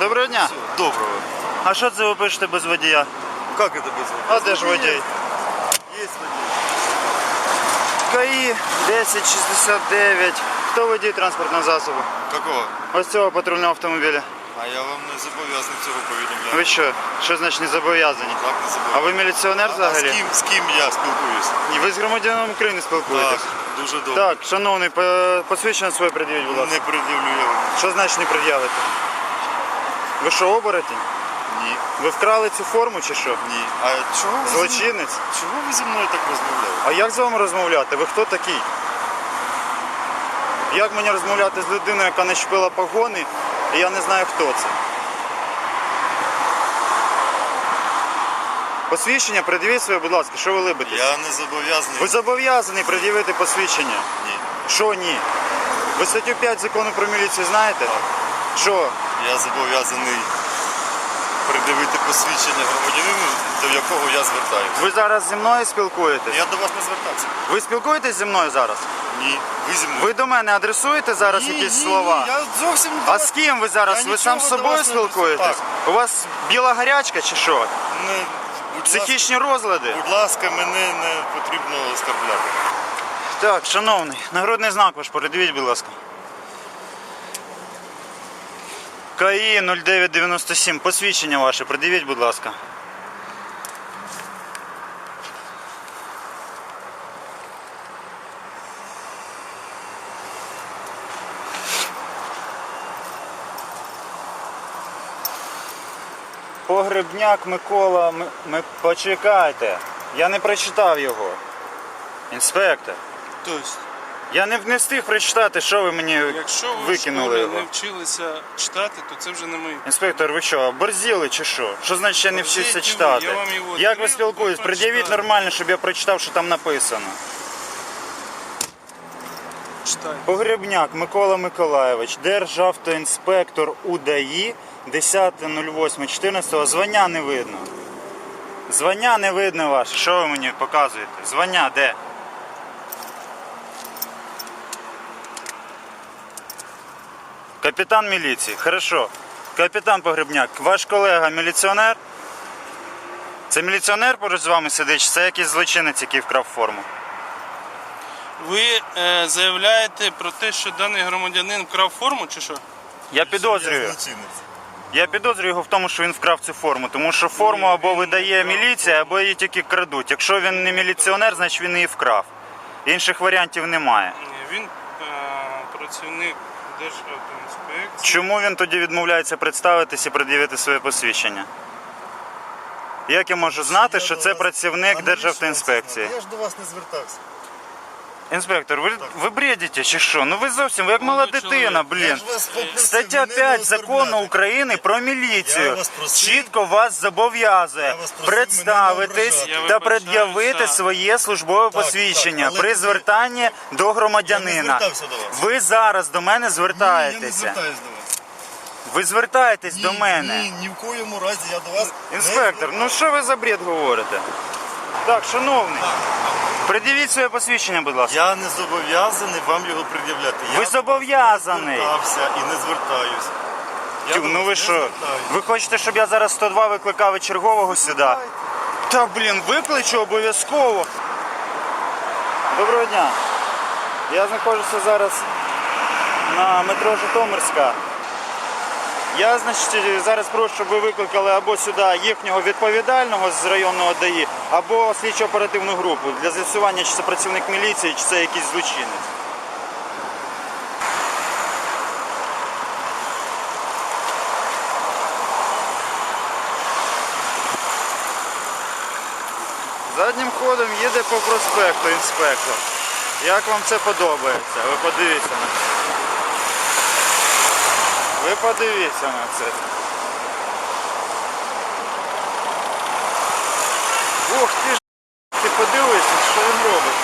Доброго дня. Доброго. А що це ви пишете без водія? Как это без А де ж водій? Есть водитель. КАІ 1069. Хто водій транспортного засобу? Какого? Ось цього патрульного автомобіля. А я вам не зобов'язаний цього повідомляти. Ви що? Що значить не зобов'язані? Так, не А зобов'язаний. ви міліціонер А з взагалі? ким, з ким я спілкуюсь? Ні, ви з громадянином України Так, дуже добре. Так, шановний, по- посвідчення своє пред'явіть, будь ласка. Не пред'явлю я вам. Що значить не пред'явите? Ви що, оборотень? Ні. Ви вкрали цю форму чи що? Ні. А чого ви, зі... Злочинець? чого ви зі мною так розмовляєте? А як з вами розмовляти? Ви хто такий? Як мені розмовляти з людиною, яка не чпила погони, і я не знаю, хто це? Посвідчення, пред'явіть своє, будь ласка, що ви либитесь? Я не зобов'язаний. Ви зобов'язані пред'явити посвідчення. Ні. Що ні? Ви статтю 5 закону про міліцію знаєте? Що? Я зобов'язаний придивити посвідчення громадянину, до якого я звертаюся. Ви зараз зі мною спілкуєтесь? Я до вас не звертався. Ви спілкуєтесь зі мною зараз? Ні. Ви зі мною. Ви до мене адресуєте зараз Ні, якісь ні, слова? Ні, я зовсім до А вас з ким ви зараз? Я ви сам з нічого до собою вас не спілкуєтесь? Так. У вас біла гарячка чи що? не... Будь Психічні розлади? ласка, будь ласка, мене не потрібно оскарбляти. Так, шановний, нагрудний знак ваш передивіть, будь ласка. КАІ 0997, посвідчення ваше, придивіть, будь ласка. Погребняк Микола, М... Ми... почекайте. Я не прочитав його. Інспектор. Тобто, Я не, не встиг прочитати, що ви мені якщо ви в викинули школі його. не вчилися читати, то це вже не ми. Інспектор, ви що, борзіли чи що? Що значить я не вчився ви, читати? я вам його Як ви відкрив, спілкуєтесь? ви Пред'явіть прочитали. нормально, щоб я прочитав, що там написано. Читай. Погребняк Микола Миколаєвич, державтоінспектор УДАІ, 10.08.14, звання не видно. Звання не видно ваше. Що ви мені показуєте? Звання де? Капітан міліції. Хорошо. Капітан Погребняк, ваш колега міліціонер? Це міліціонер поруч з вами сидить, чи це якийсь злочинець, який вкрав форму? Ви е, заявляєте про те, що даний громадянин вкрав форму, чи що? Я підозрюю. Я підозрюю його в тому, що він вкрав цю форму, тому що форму або видає міліція, або її тільки крадуть. Якщо він не міліціонер, значить він її вкрав. Інших варіантів немає. Ні, Він е, працівник Державтоінспекції. Чому він тоді відмовляється представитись і пред'явити своє посвідчення? Як я можу знати, Я що це вас- працівник Державтоінспекції? Я ж до вас не звертався. Інспектор, ви, ви бредите чи що? Ну ви зовсім, ви як мала Молодий дитина, чоловік. блін. Ж вас попросив Стаття мене не 5 закону оскорбляти. України про Я міліцію вас просив- чітко вас зобов'язує вас просив мене не представитись ображати. Я та вибачаюся. пред'явити своє службове Так, посвідчення так, але при ви- звертанні до громадянина. звертався до вас. Ви зараз до мене Ні, я не звертаєтеся. звертаюсь до вас. Ви звертаєтесь Ні, до мене. Ні, ні в коєму разі я до вас Інспектор, не ну що ви за бред говорите? Так, шановний, пред'явіть своє посвідчення, будь ласка. Я не зобов'язаний вам його пред'являти. Ви Я зобов'язаний. звертався і не звертаюсь. Я Тю, до ну вас ви не що? звертаюсь. Ви хочете, щоб я зараз 102 викликав і чергового сюди? Та блін, викличу обов'язково. Доброго дня. Я знаходжуся зараз на метро Житомирська. Я, значить, зараз прошу, щоб ви викликали або сюди їхнього відповідального з районного ДАІ, або слідчо оперативну групу для з'ясування, чи це працівник міліції, чи це якийсь злочинець. Заднім ходом їде по проспекту інспектор. Як вам це подобається? Ви подивіться на це. Ви подивіться на це. Ух ти ж, ти подивися, що він робить.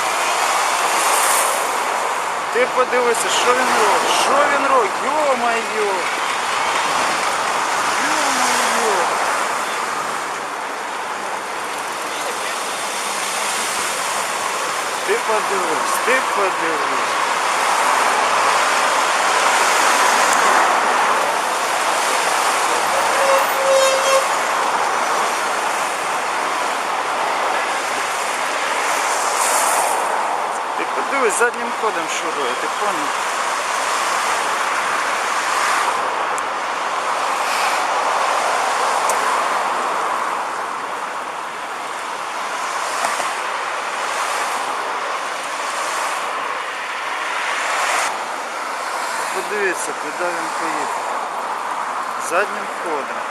Ти подивися, що він робить. Що він робить? Йо-моє! Ти подивись, ти подивись. Дивись, заднім ходом шурує, ти понял? Подивіться, куди він поїхав. Заднім ходом.